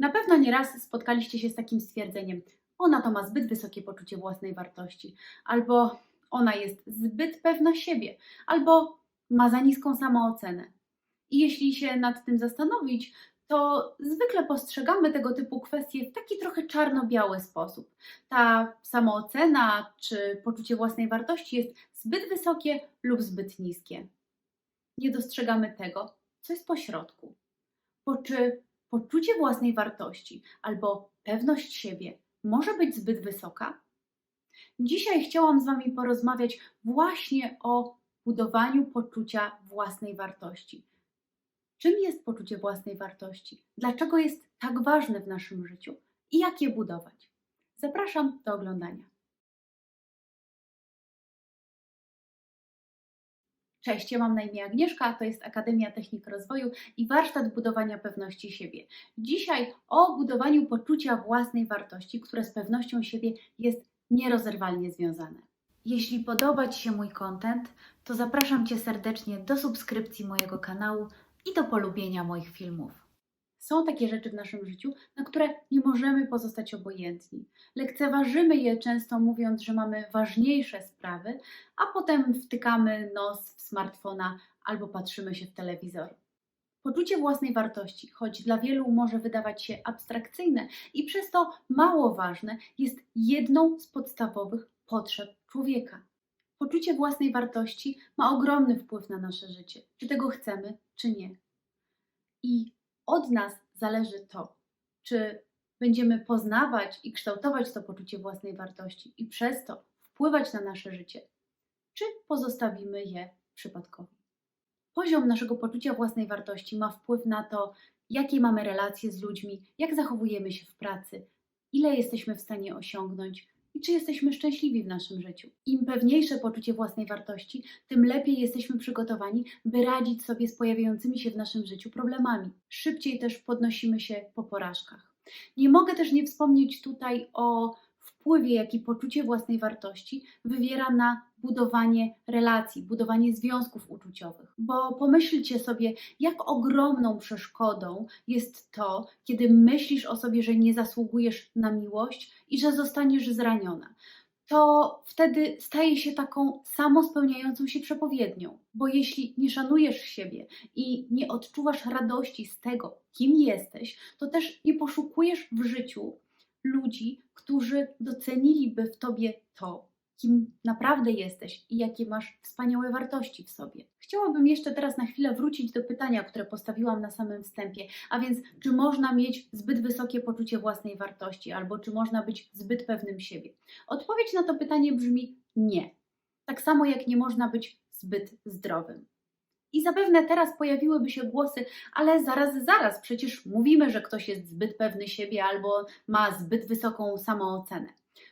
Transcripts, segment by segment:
Na pewno nieraz spotkaliście się z takim stwierdzeniem: ona to ma zbyt wysokie poczucie własnej wartości, albo ona jest zbyt pewna siebie, albo ma za niską samoocenę. I jeśli się nad tym zastanowić, to zwykle postrzegamy tego typu kwestie w taki trochę czarno-biały sposób. Ta samoocena czy poczucie własnej wartości jest zbyt wysokie lub zbyt niskie. Nie dostrzegamy tego, co jest pośrodku. Bo czy poczucie własnej wartości albo pewność siebie może być zbyt wysoka? Dzisiaj chciałam z Wami porozmawiać właśnie o budowaniu poczucia własnej wartości. Czym jest poczucie własnej wartości? Dlaczego jest tak ważne w naszym życiu? I jak je budować? Zapraszam do oglądania. Cześć, ja mam na imię Agnieszka, a to jest Akademia Technik Rozwoju i warsztat budowania pewności siebie. Dzisiaj o budowaniu poczucia własnej wartości, które z pewnością siebie jest nierozerwalnie związane. Jeśli podoba Ci się mój content, to zapraszam Cię serdecznie do subskrypcji mojego kanału i do polubienia moich filmów. Są takie rzeczy w naszym życiu, na które nie możemy pozostać obojętni. Lekceważymy je często mówiąc, że mamy ważniejsze sprawy, a potem wtykamy nos w smartfona albo patrzymy się w telewizor. Poczucie własnej wartości, choć dla wielu może wydawać się abstrakcyjne i przez to mało ważne, jest jedną z podstawowych potrzeb człowieka. Poczucie własnej wartości ma ogromny wpływ na nasze życie, czy tego chcemy, czy nie. I od nas zależy to, czy będziemy poznawać i kształtować to poczucie własnej wartości i przez to wpływać na nasze życie, czy pozostawimy je przypadkowi. Poziom naszego poczucia własnej wartości ma wpływ na to, jakie mamy relacje z ludźmi, jak zachowujemy się w pracy, ile jesteśmy w stanie osiągnąć i czy jesteśmy szczęśliwi w naszym życiu. Im pewniejsze poczucie własnej wartości, tym lepiej jesteśmy przygotowani, by radzić sobie z pojawiającymi się w naszym życiu problemami. Szybciej też podnosimy się po porażkach. Nie mogę też nie wspomnieć tutaj o wpływie, jaki poczucie własnej wartości wywiera na budowanie relacji, budowanie związków uczuciowych. Bo pomyślcie sobie, jak ogromną przeszkodą jest to, kiedy myślisz o sobie, że nie zasługujesz na miłość i że zostaniesz zraniona. To wtedy staje się taką samospełniającą się przepowiednią. Bo jeśli nie szanujesz siebie i nie odczuwasz radości z tego, kim jesteś, to też nie poszukujesz w życiu ludzi, którzy doceniliby w tobie to, kim naprawdę jesteś i jakie masz wspaniałe wartości w sobie. Chciałabym jeszcze teraz na chwilę wrócić do pytania, które postawiłam na samym wstępie, a więc czy można mieć zbyt wysokie poczucie własnej wartości albo czy można być zbyt pewnym siebie? Odpowiedź na to pytanie brzmi nie. Tak samo jak nie można być zbyt zdrowym. I zapewne teraz pojawiłyby się głosy, ale zaraz, zaraz, przecież mówimy, że ktoś jest zbyt pewny siebie albo ma zbyt wysoką samoocenę.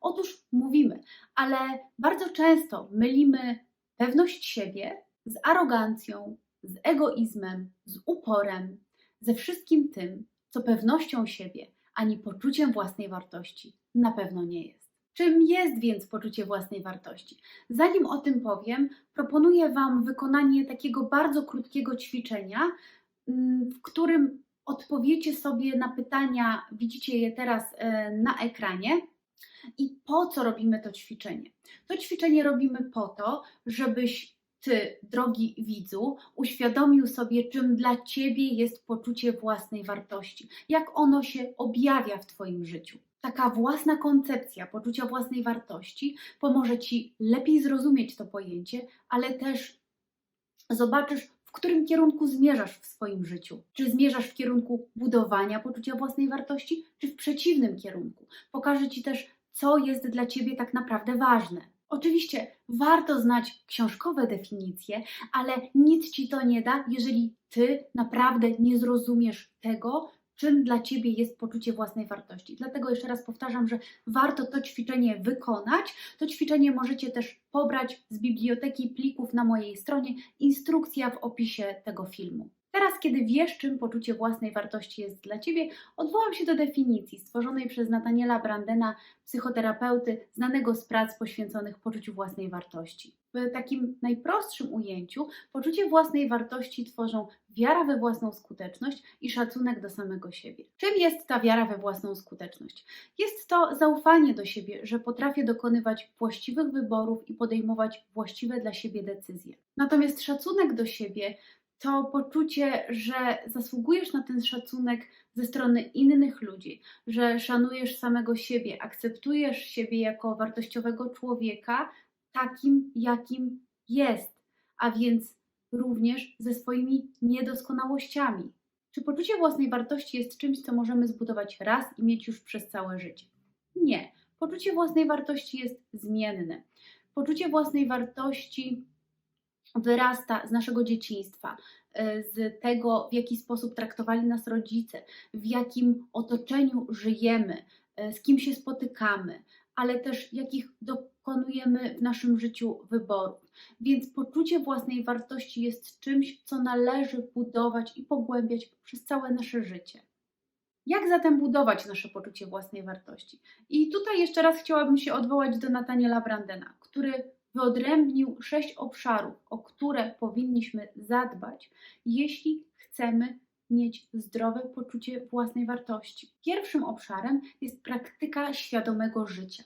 Otóż mówimy, ale bardzo często mylimy pewność siebie z arogancją, z egoizmem, z uporem, ze wszystkim tym, co pewnością siebie ani poczuciem własnej wartości na pewno nie jest. Czym jest więc poczucie własnej wartości? Zanim o tym powiem, proponuję Wam wykonanie takiego bardzo krótkiego ćwiczenia, mm, w którym odpowiecie sobie na pytania, widzicie je teraz e, na ekranie. I po co robimy to ćwiczenie? To ćwiczenie robimy po to, żebyś Ty, drogi widzu, uświadomił sobie, czym dla Ciebie jest poczucie własnej wartości, jak ono się objawia w Twoim życiu. Taka własna koncepcja poczucia własnej wartości pomoże Ci lepiej zrozumieć to pojęcie, ale też zobaczysz, w którym kierunku zmierzasz w swoim życiu. Czy zmierzasz w kierunku budowania poczucia własnej wartości, czy w przeciwnym kierunku. Pokażę Ci też, co jest dla Ciebie tak naprawdę ważne. Oczywiście warto znać książkowe definicje, ale nic Ci to nie da, jeżeli Ty naprawdę nie zrozumiesz tego, czym dla Ciebie jest poczucie własnej wartości. Dlatego jeszcze raz powtarzam, że warto to ćwiczenie wykonać. To ćwiczenie możecie też pobrać z biblioteki plików na mojej stronie, instrukcja w opisie tego filmu. Teraz, kiedy wiesz, czym poczucie własnej wartości jest dla Ciebie, odwołam się do definicji stworzonej przez Nataniela Brandena, psychoterapeuty, znanego z prac poświęconych poczuciu własnej wartości. W takim najprostszym ujęciu poczucie własnej wartości tworzą wiara we własną skuteczność i szacunek do samego siebie. Czym jest ta wiara we własną skuteczność? Jest to zaufanie do siebie, że potrafię dokonywać właściwych wyborów i podejmować właściwe dla siebie decyzje. Natomiast szacunek do siebie to poczucie, że zasługujesz na ten szacunek ze strony innych ludzi, że szanujesz samego siebie, akceptujesz siebie jako wartościowego człowieka takim, jakim jest, a więc również ze swoimi niedoskonałościami. Czy poczucie własnej wartości jest czymś, co możemy zbudować raz i mieć już przez całe życie? Nie. Poczucie własnej wartości jest zmienne. Poczucie własnej wartości wyrasta z naszego dzieciństwa, e, z tego, w jaki sposób traktowali nas rodzice, w jakim otoczeniu żyjemy, e, z kim się spotykamy, ale też jakich dokonujemy w naszym życiu wyborów. Więc poczucie własnej wartości jest czymś, co należy budować i pogłębiać przez całe nasze życie. Jak zatem budować nasze poczucie własnej wartości? I tutaj jeszcze raz chciałabym się odwołać do Nataniela Brandena, który wyodrębnił sześć obszarów, o które powinniśmy zadbać, jeśli chcemy mieć zdrowe poczucie własnej wartości. Pierwszym obszarem jest praktyka świadomego życia.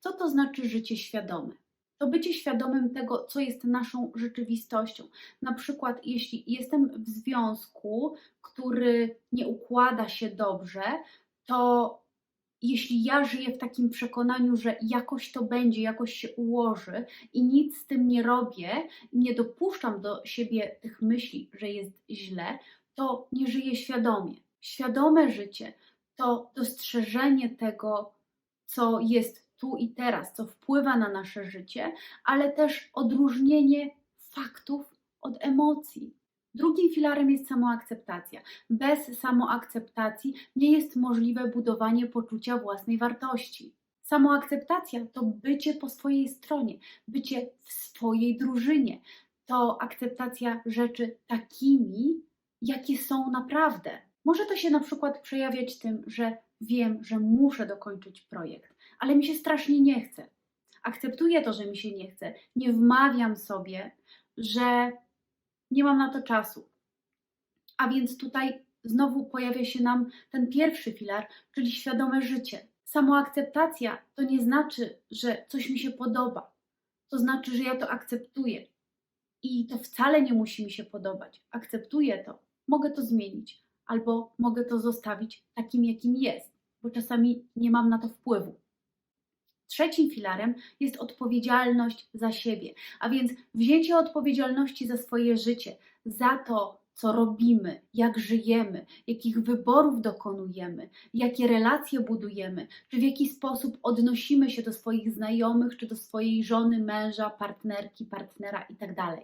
Co to znaczy życie świadome? To bycie świadomym tego, co jest naszą rzeczywistością. Na przykład, jeśli jestem w związku, który nie układa się dobrze, to jeśli ja żyję w takim przekonaniu, że jakoś to będzie, jakoś się ułoży i nic z tym nie robię nie dopuszczam do siebie tych myśli, że jest źle, to nie żyję świadomie. Świadome życie to dostrzeżenie tego, co jest tu i teraz, co wpływa na nasze życie, ale też odróżnienie faktów od emocji. Drugim filarem jest samoakceptacja. Bez samoakceptacji nie jest możliwe budowanie poczucia własnej wartości. Samoakceptacja to bycie po swojej stronie, bycie w swojej drużynie. To akceptacja rzeczy takimi, jakie są naprawdę. Może to się na przykład przejawiać tym, że wiem, że muszę dokończyć projekt, ale mi się strasznie nie chce. Akceptuję to, że mi się nie chce. Nie wmawiam sobie, że nie mam na to czasu. A więc tutaj znowu pojawia się nam ten pierwszy filar, czyli świadome życie. Samoakceptacja to nie znaczy, że coś mi się podoba. To znaczy, że ja to akceptuję. I to wcale nie musi mi się podobać. Akceptuję to, mogę to zmienić, albo mogę to zostawić takim, jakim jest, bo czasami nie mam na to wpływu. Trzecim filarem jest odpowiedzialność za siebie, a więc wzięcie odpowiedzialności za swoje życie, za to, co robimy, jak żyjemy, jakich wyborów dokonujemy, jakie relacje budujemy, czy w jaki sposób odnosimy się do swoich znajomych, czy do swojej żony, męża, partnerki, partnera itd.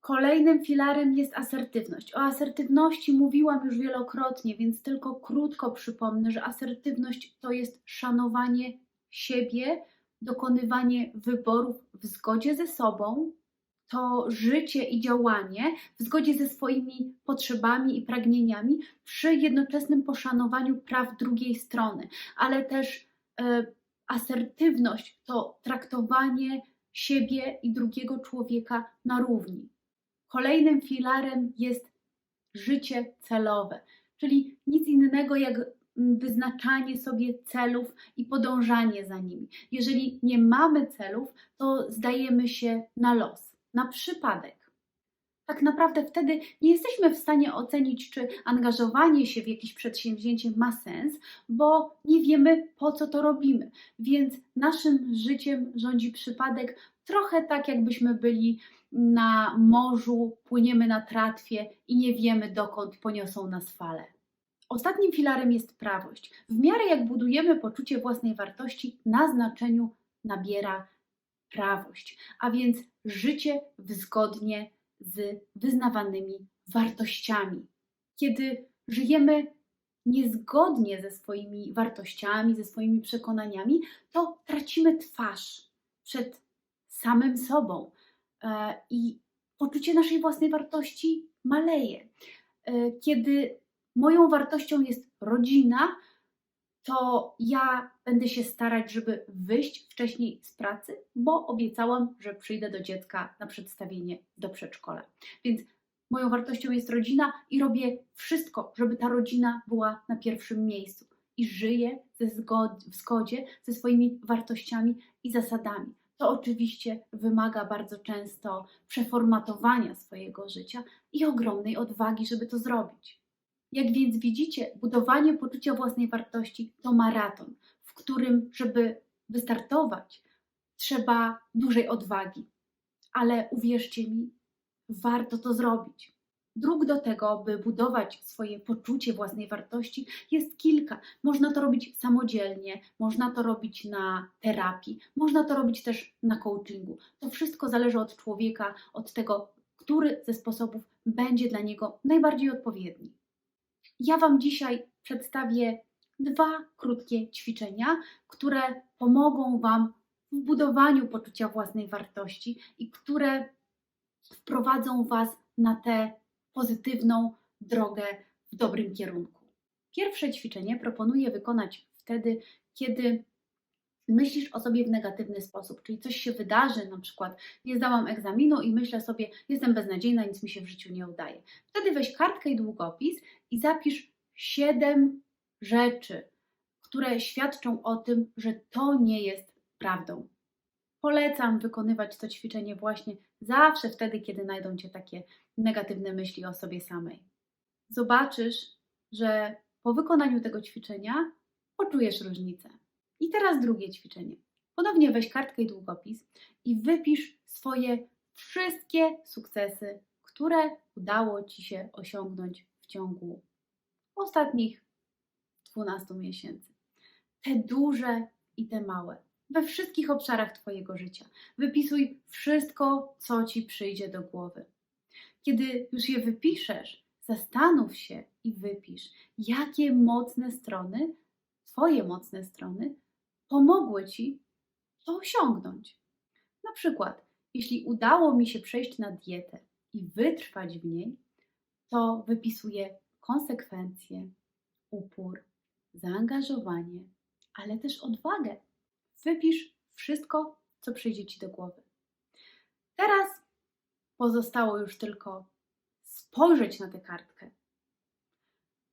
Kolejnym filarem jest asertywność. O asertywności mówiłam już wielokrotnie, więc tylko krótko przypomnę, że asertywność to jest szanowanie siebie, dokonywanie wyborów w zgodzie ze sobą, to życie i działanie w zgodzie ze swoimi potrzebami i pragnieniami przy jednoczesnym poszanowaniu praw drugiej strony, ale też e, asertywność to traktowanie siebie i drugiego człowieka na równi. Kolejnym filarem jest życie celowe, czyli nic innego jak wyznaczanie sobie celów i podążanie za nimi. Jeżeli nie mamy celów, to zdajemy się na los, na przypadek. Tak naprawdę wtedy nie jesteśmy w stanie ocenić, czy angażowanie się w jakieś przedsięwzięcie ma sens, bo nie wiemy, po co to robimy. Więc naszym życiem rządzi przypadek, trochę tak, jakbyśmy byli na morzu, płyniemy na tratwie i nie wiemy, dokąd poniosą nas fale. Ostatnim filarem jest prawość. W miarę jak budujemy poczucie własnej wartości, na znaczeniu nabiera prawość, a więc życie zgodnie z wyznawanymi wartościami. Kiedy żyjemy niezgodnie ze swoimi wartościami, ze swoimi przekonaniami, to tracimy twarz przed samym sobą e, i poczucie naszej własnej wartości maleje. E, kiedy moją wartością jest rodzina, to ja będę się starać, żeby wyjść wcześniej z pracy, bo obiecałam, że przyjdę do dziecka na przedstawienie do przedszkola. Więc moją wartością jest rodzina i robię wszystko, żeby ta rodzina była na pierwszym miejscu i żyję ze zgod- w zgodzie ze swoimi wartościami i zasadami. To oczywiście wymaga bardzo często przeformatowania swojego życia i ogromnej odwagi, żeby to zrobić. Jak więc widzicie, budowanie poczucia własnej wartości to maraton, w którym, żeby wystartować, trzeba dużej odwagi. Ale uwierzcie mi, warto to zrobić. Dróg do tego, by budować swoje poczucie własnej wartości, jest kilka. Można to robić samodzielnie, można to robić na terapii, można to robić też na coachingu. To wszystko zależy od człowieka, od tego, który ze sposobów będzie dla niego najbardziej odpowiedni. Ja Wam dzisiaj przedstawię dwa krótkie ćwiczenia, które pomogą Wam w budowaniu poczucia własnej wartości i które wprowadzą Was na tę pozytywną drogę w dobrym kierunku. Pierwsze ćwiczenie proponuję wykonać wtedy, kiedy myślisz o sobie w negatywny sposób, czyli coś się wydarzy, na przykład nie zdałam egzaminu i myślę sobie, jestem beznadziejna, nic mi się w życiu nie udaje. Wtedy weź kartkę i długopis i zapisz siedem rzeczy, które świadczą o tym, że to nie jest prawdą. Polecam wykonywać to ćwiczenie właśnie zawsze wtedy, kiedy najdą cię takie negatywne myśli o sobie samej. Zobaczysz, że po wykonaniu tego ćwiczenia poczujesz różnicę. I teraz drugie ćwiczenie. Ponownie weź kartkę i długopis i wypisz swoje wszystkie sukcesy, które udało ci się osiągnąć w ciągu ostatnich 12 miesięcy. Te duże i te małe. We wszystkich obszarach Twojego życia. Wypisuj wszystko, co Ci przyjdzie do głowy. Kiedy już je wypiszesz, zastanów się i wypisz, jakie mocne strony, Twoje mocne strony, pomogły Ci to osiągnąć. Na przykład, jeśli udało mi się przejść na dietę i wytrwać w niej, to wypisuję konsekwencje, upór, zaangażowanie, ale też odwagę. Wypisz wszystko, co przyjdzie Ci do głowy. Teraz pozostało już tylko spojrzeć na tę kartkę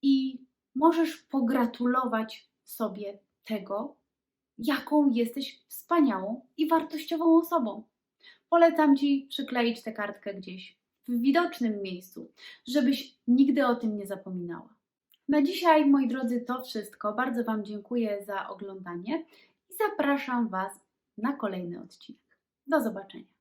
i możesz pogratulować sobie tego, jaką jesteś wspaniałą i wartościową osobą. Polecam Ci przykleić tę kartkę gdzieś w widocznym miejscu, żebyś nigdy o tym nie zapominała. Na dzisiaj, moi drodzy, to wszystko. Bardzo Wam dziękuję za oglądanie i zapraszam Was na kolejny odcinek. Do zobaczenia.